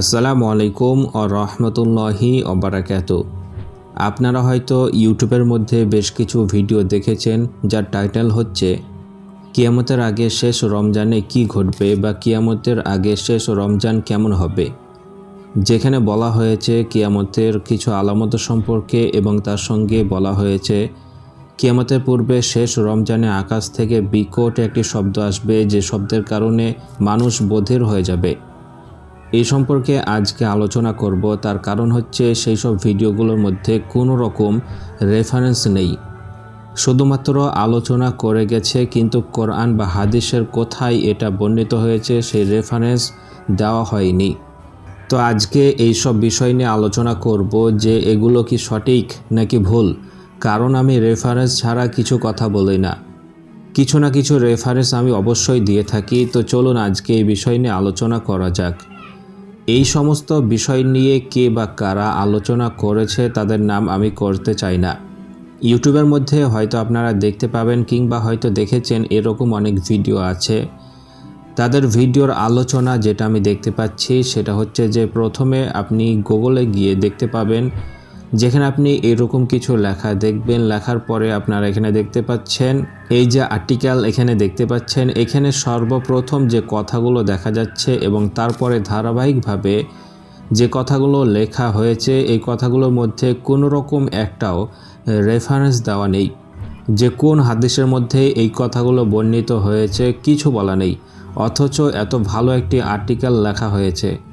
আসসালামু আলাইকুম ও রহমতুল্লাহি অবরাকাত আপনারা হয়তো ইউটিউবের মধ্যে বেশ কিছু ভিডিও দেখেছেন, যার টাইটেল হচ্ছে, কিয়ামতের আগে শেষ রমজানে কি ঘটবে বা কিয়ামতের আগে শেষ রমজান কেমন হবে? যেখানে বলা হয়েছে, কিয়ামতের কিছু আলামত সম্পর্কে এবং তার সঙ্গে বলা হয়েছে, কিয়ামতের পূর্বে শেষ রমজানে আকাশ থেকে বিকট একটি শব্দ আসবে, যে শব্দের কারণে মানুষ বধির হয়ে যাবে। এই সম্পর্কে আজকে আলোচনা করব। তার কারণ হচ্ছে সেই সব ভিডিওগুলোর মধ্যে কোনো রকম রেফারেন্স নেই। শুধুমাত্র আলোচনা করে গেছে, কিন্তু কোরআন বা হাদিসের কোথায় এটা বর্ণিত হয়েছে সেই রেফারেন্স দেওয়া হয়নি। তো আজকে এই সব বিষয় নিয়ে আলোচনা করব যে এগুলো কি সঠিক নাকি ভুল। কারণ আমি রেফারেন্স ছাড়া কিছু কথা বলি না। কিছু না কিছু রেফারেন্স আমি অবশ্যই দিয়ে থাকি। তো চলুন আজকে এই বিষয় নিয়ে আলোচনা করা যাক। এই সমস্ত বিষয় নিয়ে কে বা কারা আলোচনা করেছে তাদের নাম আমি করতে চাই না। ইউটিউবের মধ্যে হয়তো আপনারা দেখতে পাবেন কিংবা হয়তো দেখেছেন এরকম অনেক ভিডিও আছে। তাদের ভিডিওর আলোচনা যেটা আমি দেখতে পাচ্ছি সেটা হচ্ছে যে প্রথমে আপনি গুগলে গিয়ে দেখতে পাবেন যেখানে আপনি এরকম কিছু লেখা দেখবেন, লেখার পরে আপনারা এখানে দেখতে পাচ্ছেন, এই যে আর্টিকেল এখানে দেখতে পাচ্ছেন, এখানে সর্বপ্রথম যে কথাগুলো দেখা যাচ্ছে এবং তারপরে ধারাবাহিকভাবে যে কথাগুলো লেখা হয়েছে, এই কথাগুলোর মধ্যে কোনো রকম একটাও রেফারেন্স দেওয়া নেই। যে কোন হাদিসের মধ্যে এই কথাগুলো বর্ণিত হয়েছে, কিছু বলা নেই। অথচ এত ভালো একটি আর্টিকেল লেখা হয়েছে।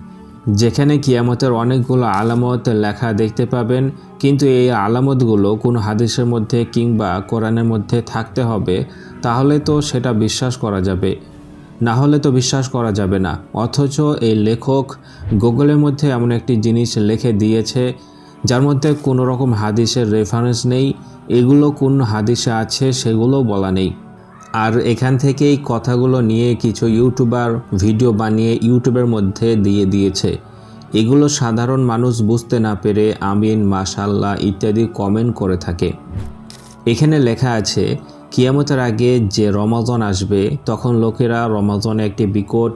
যেখানে কিয়ামতের অনেকগুলো আলামত লেখা দেখতে পাবেন, কিন্তু এই আলামতগুলো কোনো হাদিসের মধ্যে কিংবা কোরআনের মধ্যে থাকতে হবে, তাহলে তো সেটা বিশ্বাস করা যাবে। না হলে তো বিশ্বাস করা যাবে না, অথচ এই লেখক গুগলের মধ্যে এমন একটি জিনিস লিখে দিয়েছে, যার মধ্যে কোনো রকম হাদিসের রেফারেন্স নেই, এগুলো কোন হাদিসে আছে সেগুলো বলা নেই। আর এখান থেকেই কথাগুলো নিয়ে কিছু ইউটিউবার ভিডিও বানিয়ে ইউটিউবের মধ্যে দিয়ে দিয়েছে। এগুলো সাধারণ মানুষ বুঝতে না পেরে আমিন মাশাল্লাহ ইত্যাদি কমেন্ট করে থাকে। এখানে লেখা আছে, কিয়ামতের আগে যে রমাজন আসবে, তখন লোকেরা রমাজনে একটি বিকট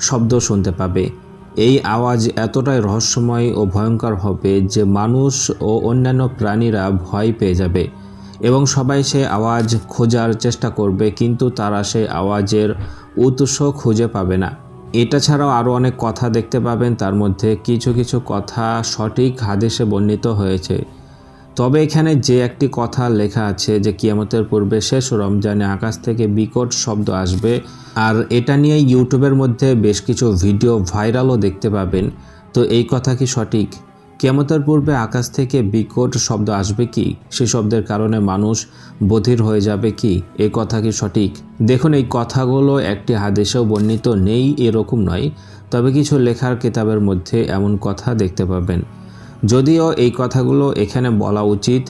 শব্দ শুনতে পাবে। এই আওয়াজ এতটাই রহস্যময় ও ভয়ঙ্কর হবে যে মানুষ ও অন্যান্য প্রাণীরা ভয় পেয়ে যাবে। এবং সবাই সে আওয়াজ খোঁজার চেষ্টা করবে, কিন্তু তারা সেই আওয়াজের উৎস খুঁজে পাবে না। এটা ছাড়াও আরও অনেক কথা দেখতে পাবেন, তার মধ্যে কিছু কিছু কথা সঠিক হাদিসে বর্ণিত হয়েছে। তবে এখানে যে একটি কথা লেখা আছে যে কিয়ামতের পূর্বে শেষ রমজানে আকাশ থেকে বিকট শব্দ আসবে, আর এটা নিয়ে ইউটিউবের মধ্যে বেশ কিছু ভিডিও ভাইরালও দেখতে পাবেন। তো এই কথা কি সঠিক? কেমতের পূর্বে আকাশ থেকে বিকট শব্দ আসবে কি? সে শব্দের কারণে মানুষ বধির হয়ে যাবে কি? এ কথা কি সঠিক? দেখুন, এই কথাগুলো একটি হাদেশেও বর্ণিত নেই, এরকম নয়। তবে কিছু লেখার কিতাবের মধ্যে এমন কথা দেখতে পাবেন। যদিও এই কথাগুলো এখানে বলা উচিত,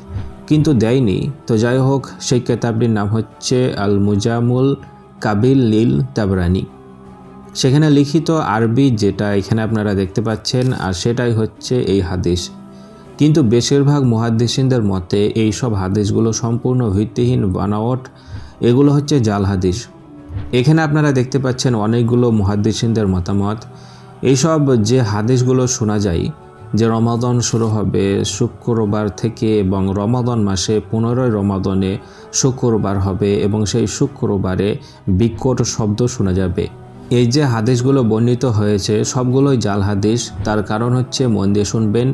কিন্তু দেয়নি। তো যাই হোক, সেই কেতাবটির নাম হচ্ছে আল মুজামুল কাবিল লীল তাবরানি সেখানে লিখিত আরবি যেটা এখানে আপনারা দেখতে পাচ্ছেন, আর সেটাই হচ্ছে এই হাদিস। কিন্তু বেশিরভাগ মুহাদ্দিসিনদের মতে এই সব হাদিসগুলো সম্পূর্ণ ভিত্তিহীন বানাওয়াট, এগুলো হচ্ছে জাল হাদিস। এখানে আপনারা দেখতে পাচ্ছেন অনেকগুলো মুহাদ্দিসিনদের মতামত। এইসব যে হাদিসগুলো শোনা যায়, যে রমাদন শুরু হবে শুক্রবার থেকে এবং রমাদন মাসে পনেরোই রমাদনে শুক্রবার হবে এবং সেই শুক্রবারে বিকট শব্দ শোনা যাবে। এই যে হাদিসগুলো বর্ণিত হয়েছে, সবগুলোই জাল হাদিস। তার কারণ হচ্ছে, মন দিয়ে শুনবেন,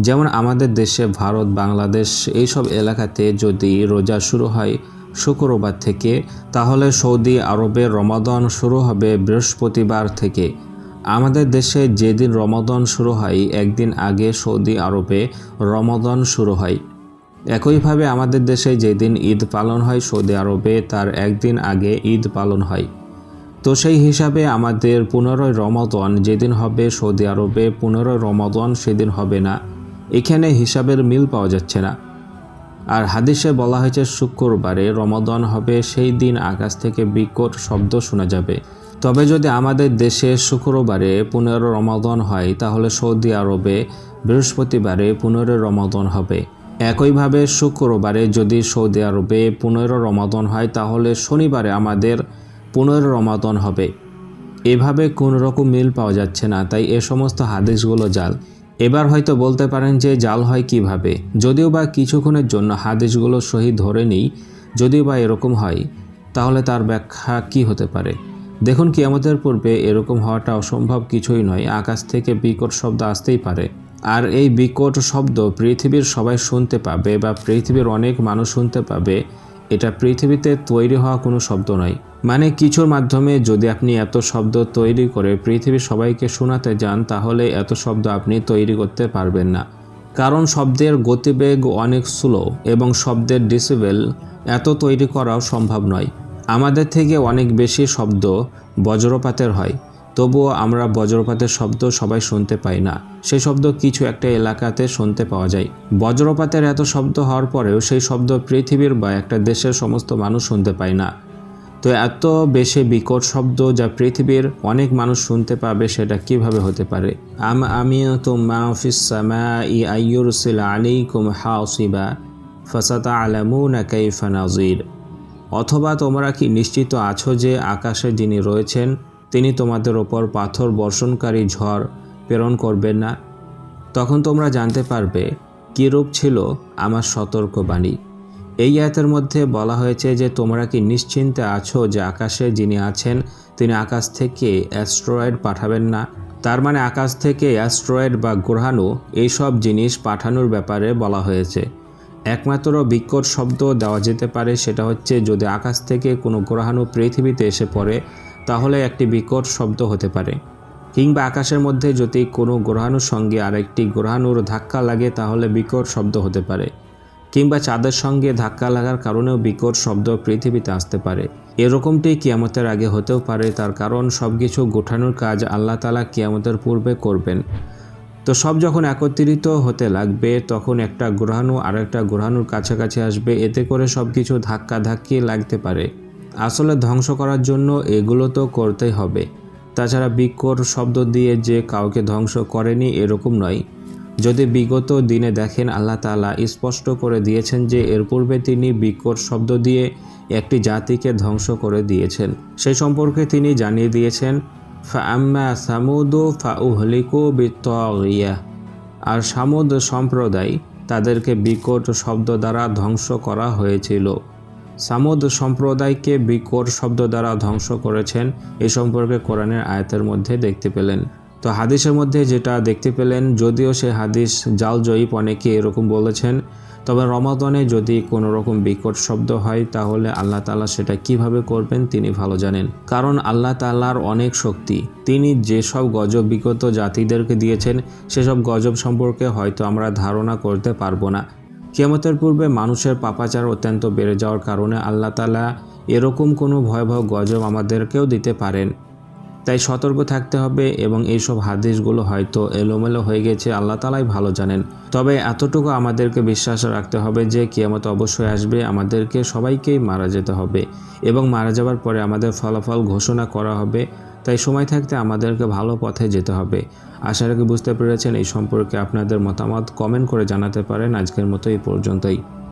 যেমন আমাদের দেশে ভারত, বাংলাদেশ, এইসব এলাকাতে যদি রোজা শুরু হয় শুক্রবার থেকে, তাহলে সৌদি আরবে রমাদন শুরু হবে বৃহস্পতিবার থেকে। আমাদের দেশে যেদিন রমাদন শুরু হয়, একদিন আগে সৌদি আরবে রমাদন শুরু হয়। একইভাবে আমাদের দেশে যেদিন ঈদ পালন হয় সৌদি আরবে, তার একদিন আগে ঈদ পালন হয়। তো সেই হিসাবে আমাদের পনেরোই রমাদন যেদিন হবে সৌদি আরবে পনেরোই রমাদন সেদিন হবে না। এখানে হিসাবের মিল পাওয়া যাচ্ছে না। আর হাদিসে বলা হয়েছে, শুক্রবারে রমাদন হবে সেই দিন আকাশ থেকে বিকট শব্দ শোনা যাবে। তবে যদি আমাদের দেশে শুক্রবারে পনেরো রমাদন হয়, তাহলে সৌদি আরবে বৃহস্পতিবারে পনেরো রমাদন হবে। একইভাবে শুক্রবারে যদি সৌদি আরবে পনেরো রমাদন হয়, তাহলে শনিবারে আমাদের পনেরো রমাদন হবে। এভাবে কোনো রকম মিল পাওয়া যাচ্ছে না, তাই এ সমস্ত হাদিসগুলো জাল। এবার হয়তো বলতে পারেন যে জাল হয় কীভাবে? যদিও বা কিছুক্ষণের জন্য হাদিসগুলো সহি ধরে নিই, যদিও বা এরকম হয়, তাহলে তার ব্যাখ্যা কি হতে পারে? দেখুন কি আমাদের পূর্বে এরকম হওয়াটা অসম্ভব কিছুই নয়, আকাশ থেকে বিকট শব্দ আসতেই পারে। আর এই বিকট শব্দ পৃথিবীর সবাই শুনতে পাবে বা পৃথিবীর অনেক মানুষ শুনতে পাবে। এটা পৃথিবীতে তৈরি হওয়া কোনো শব্দ নয়। মানে কিছুর মাধ্যমে যদি আপনি এত শব্দ তৈরি করে পৃথিবীর সবাইকে শোনাতে যান, তাহলে এত শব্দ আপনি তৈরি করতে পারবেন না। কারণ শব্দের গতিবেগ অনেক স্লো এবং শব্দের ডিসিবেল এত তৈরি করাও সম্ভব নয়। আমাদের থেকে অনেক বেশি শব্দ বজ্রপাতের হয়। তবুও আমরা বজ্রপাতের শব্দ সবাই শুনতে পাই না। সেই শব্দ কিছু একটা এলাকাতে শুনতে পাওয়া যায়। বজ্রপাতের এত শব্দ হওয়ার পরেও সেই শব্দ পৃথিবীর বা একটা দেশের সমস্ত মানুষ শুনতে পায় না। তো এত বেশি বিকট শব্দ যা পৃথিবীর অনেক মানুষ শুনতে পাবে সেটা কীভাবে হতে পারে? আম আমিও তো মাফিসামা ই নাজির। অথবা তোমরা কি নিশ্চিত আছো যে আকাশে যিনি রয়েছেন তিনি তোমাদের ওপর পাথর বর্ষণকারী ঝড় প্রেরণ করবেন না। তখন তোমরা জানতে পারবে কীরূপ ছিল আমার সতর্কবাণী। এই আয়াতের মধ্যে বলা হয়েছে যে, তোমরা কি নিশ্চিন্তে আছো যে আকাশে যিনি আছেন, তিনি আকাশ থেকে অ্যাস্ট্রয়েড পাঠাবেন না? তার মানে আকাশ থেকে অ্যাস্ট্রয়েড বা গ্রহাণু এইসব জিনিস পাঠানোর ব্যাপারে বলা হয়েছে। একমাত্র বিকট শব্দ দেওয়া যেতে পারে, সেটা হচ্ছে যদি আকাশ থেকে কোনো গ্রহাণু পৃথিবীতে এসে পড়ে তাহলে একটি বিকট শব্দ হতে পারে। কিংবা আকাশের মধ্যে যদি কোনো গ্রহাণুর সঙ্গে আরেকটি গ্রহাণুর ধাক্কা লাগে, তাহলে বিকট শব্দ হতে পারে। কিংবা চাঁদের সঙ্গে ধাক্কা লাগার কারণেও বিকট শব্দ পৃথিবীতে আসতে পারে। এরকমটি কিয়ামতের আগে হতেও পারে, তার কারণ সব কিছু গোঠানোর কাজ আল্লাহ তালা কিয়ামতের পূর্বে করবেন। তো সব যখন একত্রিত হতে লাগবে, তখন একটা গ্রহাণু আর একটা গ্রহাণুর কাছাকাছি আসবে। এতে করে সব কিছু ধাক্কা ধাক্কি লাগতে পারে। আসলে ধ্বংস করার জন্য এগুলো তো করতেই হবে। তাছাড়া বিকট শব্দ দিয়ে যে কাউকে ধ্বংস করেনি এরকম নয়। যদি বিগত দিনে দেখেন, আল্লাহ তালা স্পষ্ট করে দিয়েছেন যে এর পূর্বে তিনি বিকট শব্দ দিয়ে একটি জাতিকে ধ্বংস করে দিয়েছেন। সেই সম্পর্কে তিনি জানিয়ে দিয়েছেন ফাম্মা সামুদু ফাউহলিকু বিত্তিয়া আর সামুদ সম্প্রদায় তাদেরকে বিকট শব্দ দ্বারা ধ্বংস করা হয়েছিল। সামুদ সম্প্রদায়কে বিকট শব্দ দ্বারা ধ্বংস করেছেন এ সম্পর্কে কোরআনের আয়াতের মধ্যে দেখতে পেলেন। তো হাদিসের মধ্যে যেটা দেখতে পেলেন, যদিও সে হাদিস জাল জয়ীপ অনেকে এরকম বলেছেন, তবে রমাদনে যদি কোনো রকম বিকট শব্দ হয়, তাহলে আল্লাহ তালা সেটা কীভাবে করবেন তিনি ভালো জানেন। কারণ আল্লাহ তাল্লার অনেক শক্তি, তিনি যেসব গজব বিগত জাতিদেরকে দিয়েছেন, সেসব গজব সম্পর্কে হয়তো আমরা ধারণা করতে পারব না। কিয়ামতের পূর্বে মানুষের পাপাচার অত্যন্ত বেড়ে যাওয়ার কারণে আল্লাহ তালা এরকম কোনো ভয়াবহ গজব আমাদেরকেও দিতে পারেন। তাই সতর্ক থাকতে হবে এবং এইসব হাদিসগুলো হয়তো এলোমেলো হয়ে গেছে, আল্লাহ তালাই ভালো জানেন। তবে এতটুকু আমাদেরকে বিশ্বাস রাখতে হবে যে কিয়ামত অবশ্যই আসবে, আমাদেরকে সবাইকেই মারা যেতে হবে এবং মারা যাওয়ার পরে আমাদের ফলাফল ঘোষণা করা হবে। তাই সময় থাকতে আমাদেরকে ভালো পথে যেতে হবে। আশা রাখি বুঝতে পেরেছেন, এই সম্পর্কে আপনাদের মতামত কমেন্ট করে জানাতে পারেন। আজকের মতো এই পর্যন্তই।